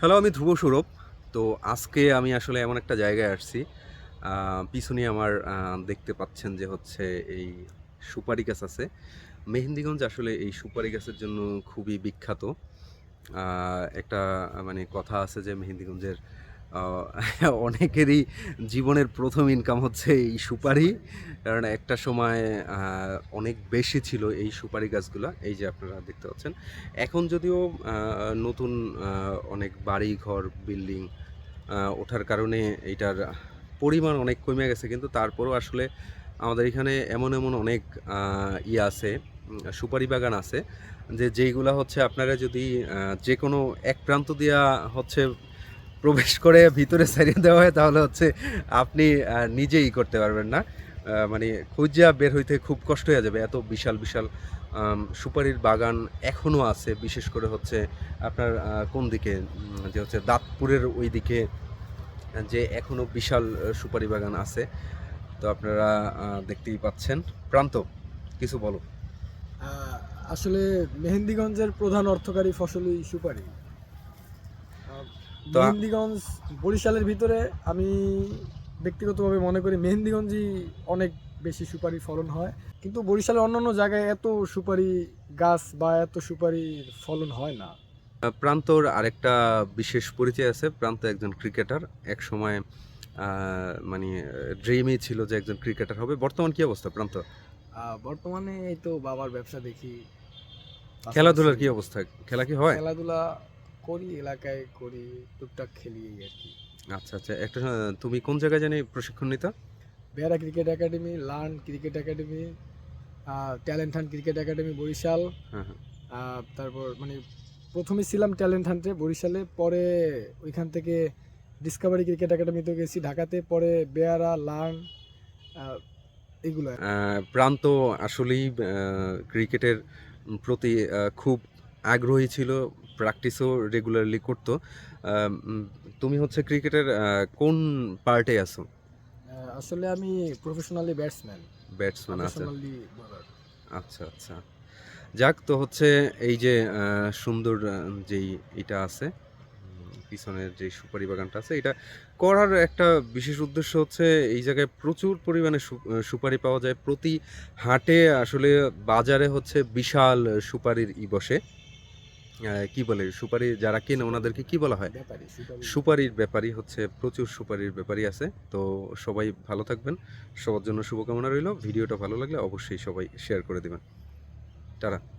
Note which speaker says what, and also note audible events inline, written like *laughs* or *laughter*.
Speaker 1: Hello আমি ধ্রুব সৌরভ। তো আজকে আমি আসলে এমন একটা জায়গায় আসছি পিছনে আমার দেখতে পাচ্ছেন যে হচ্ছে এই সুপারি গাছ আছে। মেহেন্দিগঞ্জ আসলে এই সুপারি গাছের জন্য খুবই বিখ্যাত। একটা মানে কথা আছে যে মেহেন্দিগঞ্জের *laughs* অনেকেরই জীবনের প্রথম ইনকাম হচ্ছে এই সুপারি। কারণ একটা সময় অনেক বেশি ছিল এই সুপারি গাছগুলো, এই যে আপনারা দেখতে পাচ্ছেন। এখন যদিও নতুন অনেক বাড়ি ঘর বিল্ডিং ওঠার কারণে এইটার পরিমাণ অনেক কমে গেছে। কিন্তু তারপরেও আসলে আমাদের এখানে এমন এমন অনেক ইয়ে আছে সুপারি বাগান আছে, যে যেইগুলা হচ্ছে আপনারা যদি যে কোনো এক প্রান্ত দিয়া হচ্ছে প্রবেশ করে ভিতরে ছাড়িয়ে দেওয়া হয়, তাহলে হচ্ছে আপনি নিজেই করতে পারবেন না। মানে খুঁজিয়া বের হইতে খুব কষ্ট হয়ে যাবে। এত বিশাল বিশাল সুপারির বাগান এখনও আছে। বিশেষ করে হচ্ছে আপনার কোন দিকে? যে হচ্ছে দাঁতপুরের ওই দিকে যে এখনও বিশাল সুপারি বাগান আছে। তো আপনারা দেখতেই পাচ্ছেন। প্রান্ত, কিছু বলো।
Speaker 2: আসলে মেহেন্দিগঞ্জের প্রধান অর্থকারী ফসলই সুপারি।
Speaker 1: তো-
Speaker 2: মেহেন্দিগঞ্জ বরিশালের ভিতরে আমি ব্যক্তিগতভাবে মনে করি মেহেন্দিগঞ্জই অনেক বেশি সুপারি ফলন হয়। কিন্তু বরিশালের অন্যান্য জায়গায় এত সুপারি গাছ বা এত সুপারি ফলন হয় না।
Speaker 1: প্রান্তর আরেকটা বিশেষ পরিচয় আছে। প্রান্ত একজন ক্রিকেটার। এক সময় মানে ড্রিমই ছিল যে একজন ক্রিকেটার হবে। বর্তমান কি অবস্থা প্রান্ত?
Speaker 2: বর্তমানে এই তো বাবার ব্যবসা দেখি।
Speaker 1: খেলাধুলার কি অবস্থা? খেলা কি হয়?
Speaker 2: খেলাধুলা করি এলাকায় করি টুকটাক খেলি এই আর কি।
Speaker 1: আচ্ছা আচ্ছা একটা তুমি কোন জায়গায় জানি প্রশিক্ষণ Nita
Speaker 2: Behara cricket academy learn cricket academy talent hunt cricket academy Barishal.
Speaker 1: হ্যাঁ হ্যাঁ।
Speaker 2: তারপর মানে প্রথমে ছিলাম ট্যালেন্ট হান্টে বরিশালে পরে ওইখান থেকে ডিসকভারি ক্রিকেট একাডেমিতে গেছি ঢাকাতে পরে বেয়ারা লার্ন এগুলো
Speaker 1: প্রান্ত আসলেই ক্রিকেটের প্রতি খুব আগ্রহী ছিল প্র্যাকটিসও রেগুলারলি করতো। তুমি হচ্ছে ক্রিকেটের কোন পার্টে আছো?
Speaker 2: আসলে আমি প্রফেশনালি ব্যাটসম্যান
Speaker 1: ব্যাটসম্যান আছে আচ্ছা আচ্ছা। যাক তো হচ্ছে এই যে সুন্দর যেই এটা আছে পিছনের যে সুপারি বাগানটা আছে এটা করার একটা বিশেষ উদ্দেশ্য হচ্ছে এই জায়গায় প্রচুর পরিমাণে সুপারি পাওয়া যায়। প্রতি হাটে আসলে বাজারে হচ্ছে বিশাল সুপারির ই বসে। কি বলে সুপারি যারা কেনে ওনাদেরকে কি বলা হয়? সুপারির ব্যাপারই হচ্ছে প্রচুর সুপারির ব্যাপারই আছে। তো সবাই ভালো থাকবেন সবার জন্য শুভকামনা রইল। ভিডিওটা ভালো লাগলে অবশ্যই সবাই শেয়ার করে দেবেন। টাটা।